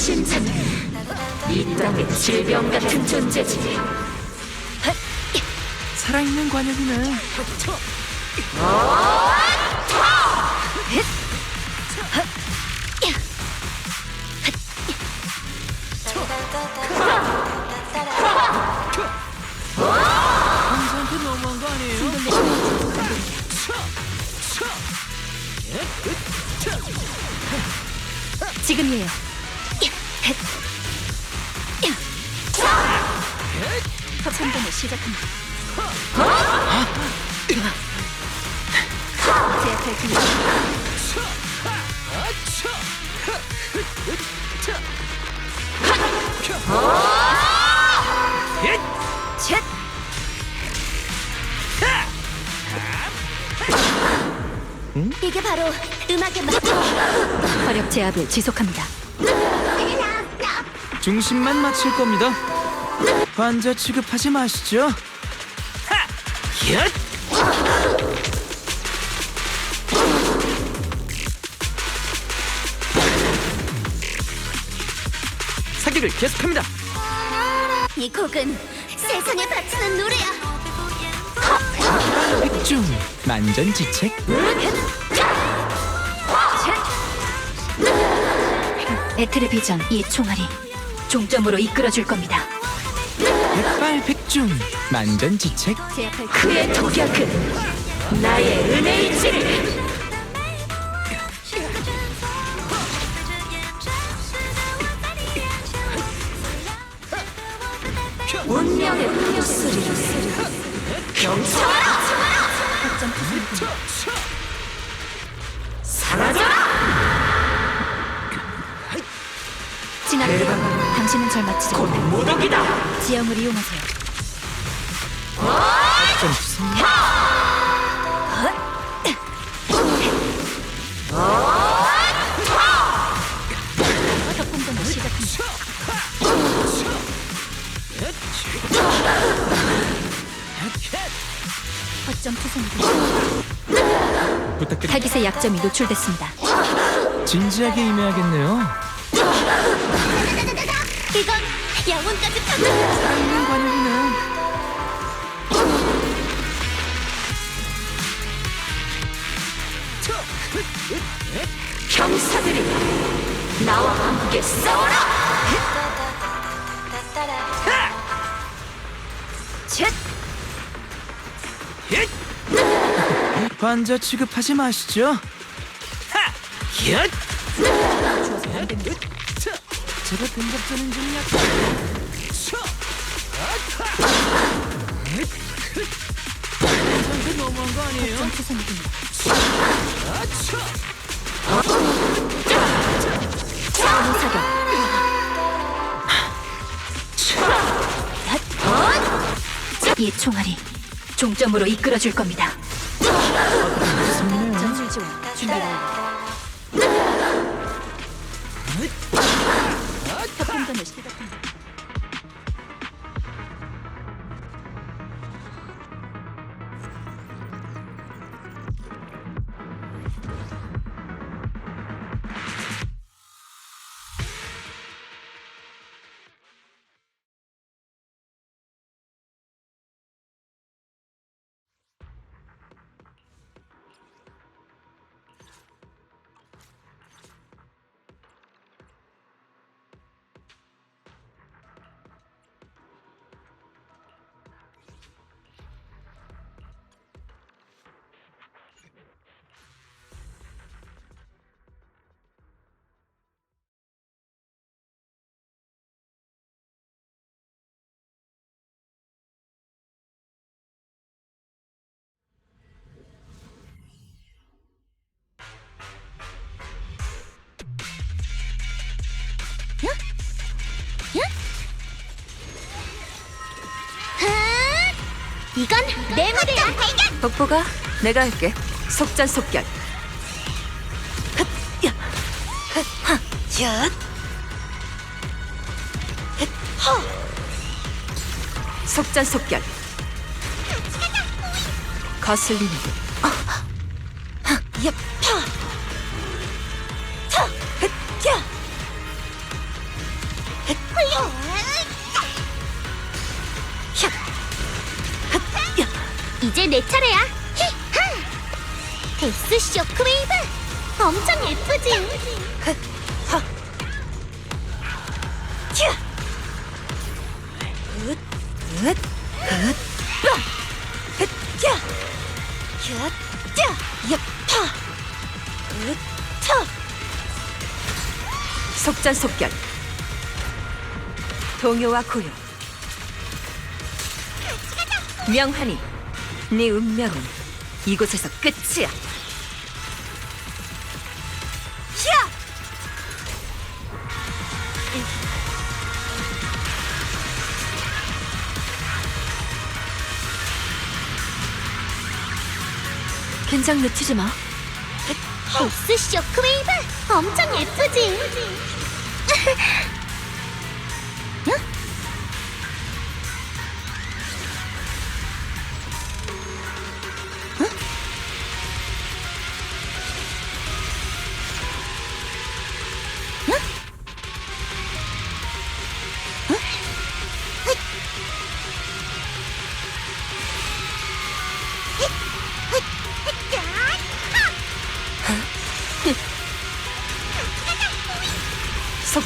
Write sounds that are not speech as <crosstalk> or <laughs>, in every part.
불신자는 이 땅의 질병 같은 존재지. 살아있는 관역이네. 황사한테 너무한 거 아니에요? 지금이에요. 합성전을 시작합니다. 제압할 기회. 셋! 이게 바로 음악의 맛. 화력 제압을 지속합니다. 중심만 맞출 겁니다. 환자 취급하지 마시죠. 하! 얏! 사격을 계속합니다. 이 곡은 세상에 바치는 노래야. 백중 만전 지책. 배틀의 비전 이 총알이 종점으로 이끌어줄 겁니다. 백발 백중 만전지책. 그의 독약은 나의 은혜이지. 운명의 음료 소리로 병차와라! 사라져라! 진압해요. 당신은 절 맞히지 곧 못해. 무덤이다! 지형을 이용하세요. 좀 시작합니다. 투성이다. 부탁드립니다. 탈기세 약점이 노출됐습니다. 진지하게 임해야겠네요. 이건 영혼까지 타고 살아있는 관역이네. 병사들이 나와 함께 싸워라! 환자 취급하지 마시죠. 하! 얏! 제가 등갑자는 좀 약간. 저한테 너무한 거 아니에요? 이 총알이 종점으로 이끌어줄 겁니다. 협공전을 시작합니다. 이건 내 무대야. 복부가 내가 할게. 속전속결. 속전속결. 거슬리는 이제 내 차례야. 히하! 데스 쇼크웨이브. 엄청 예쁘지? 속전속결. 동요와 고요. 명하니 네 운명은 이곳에서 끝이야 긴장 늦추지 마 데스 쇼크웨이브. 엄청 예쁘지?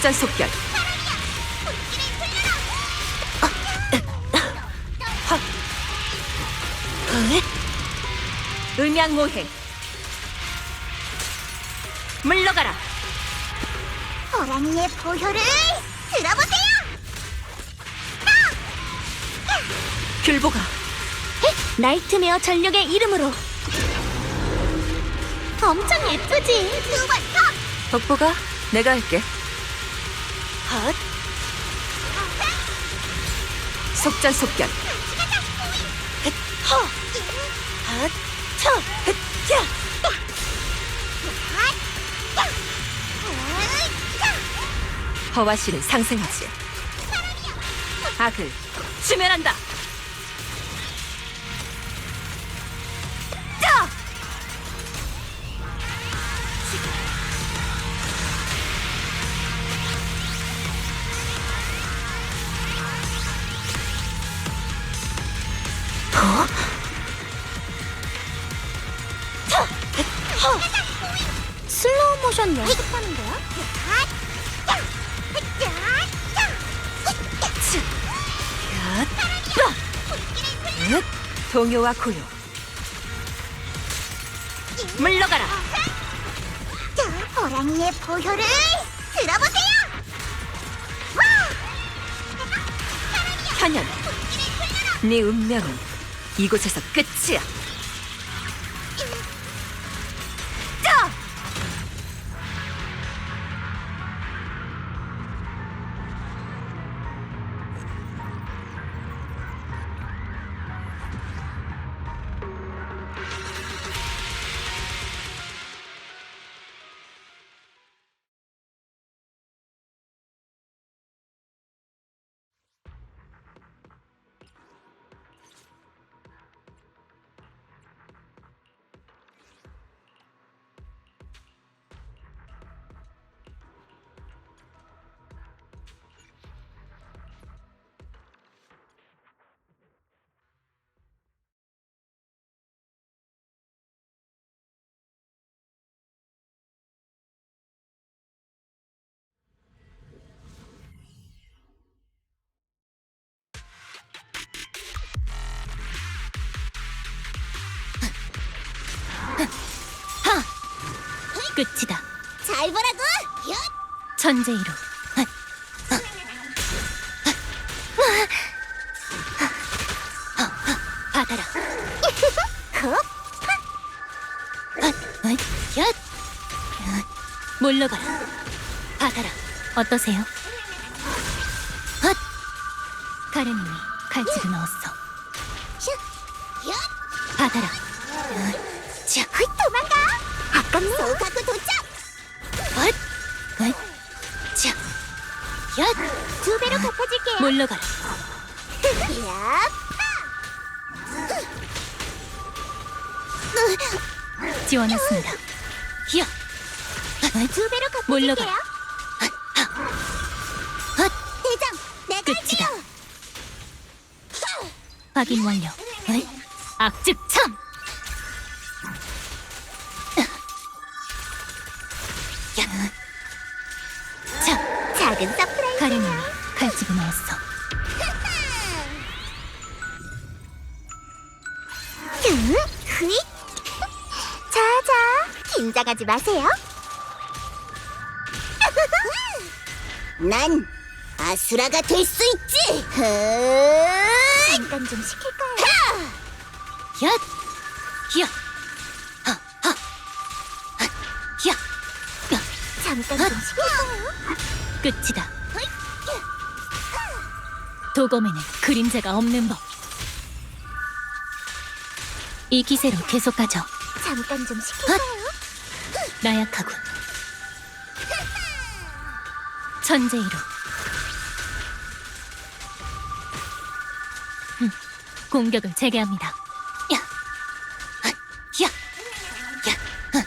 속전속결. 음양오행. 물러가라. 호랑이의 보혈을 들어보세요. 귤보가. 나이트메어 전력의 이름으로. 엄청 예쁘지? 두 번 더. 덕보가 내가 할게 헛. 속전속결 허. 헛. 쳐. 헛. 야. 허와 씨는 상생하지 악을 추멸한다 동요와 고요. 물러가라. 호랑이의 보혈을 들어보세요. 현현 네 운명은 이곳에서 끝이야 끝이다. 잘 보라고. 천재이로. 받아라. 얏! 물러가라. 받아라. 어떠세요? 헛! 가르님이 칼집을 넣었어. 슉. 얏. 받아라. 자, 휘 도망가. 아깝네. 소가구 도착. 헛! 헛! 자! 얏! 두 배로 갚아줄게요. 물러가라. 야. 지원했습니다. 히어! 두 배로. 갚아줄게요. 헛! 대장, 내가 끝이다. 할게요. 확인 완료. 헛! 악즉 응? 흐이? 자자, 긴장하지 마세요. 난 아수라가 될 수 있지. 잠깐 좀 시킬까요? 얏! 야! 하! 하! 하! 야! 야! 잠깐 좀 시킬까요? 끝이다 도검에는 그림자가 없는 법 이 기세로 계속 가죠 잠깐 좀 시킬까요? 나약하군 천재이로 음, 공격을 재개합니다 야! 헛! 야! 야! 헛!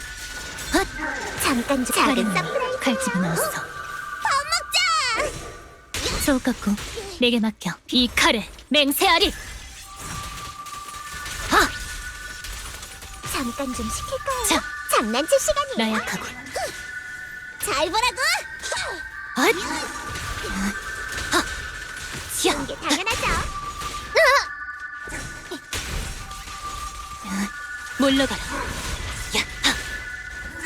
헛! 잠깐 좀 작은 가령이 서프라이즈. 칼 집어넣었어 밥 먹자. 소각고 내게 맡겨 이 칼을 맹세하리 잠깐 좀 시킬까요? 자. 장난칠 시간이에요. 나약하군 잘 보라고. 헛! 하! 쉬운 게 당연하죠. 물러가라!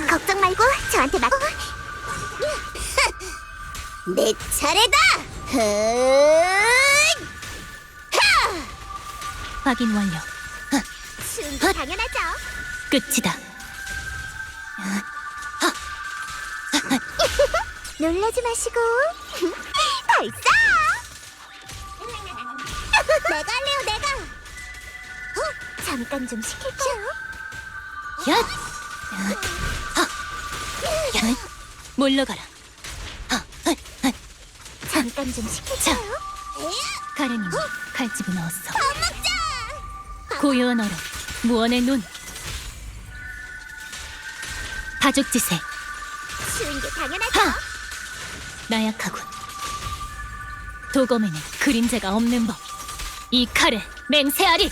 걱정 말고 저한테 맡. 내 차례다. 확인 완료 당연하죠. 끝이다 <laughs> 놀라지 마시고 발사! 내가 할래요 내가 어? 잠깐 좀 시킬까요? 야! 하! 야! 물러가라! 잠깐 좀 시킬까요? 가령이 칼 집어넣었어 밥 먹자! 고요한 얼음 무언의 눈 가죽지세. 쉬운 게 당연하죠. 하! 나약하군. 도검에는 그림자가 없는 법. 이 칼을 맹세하리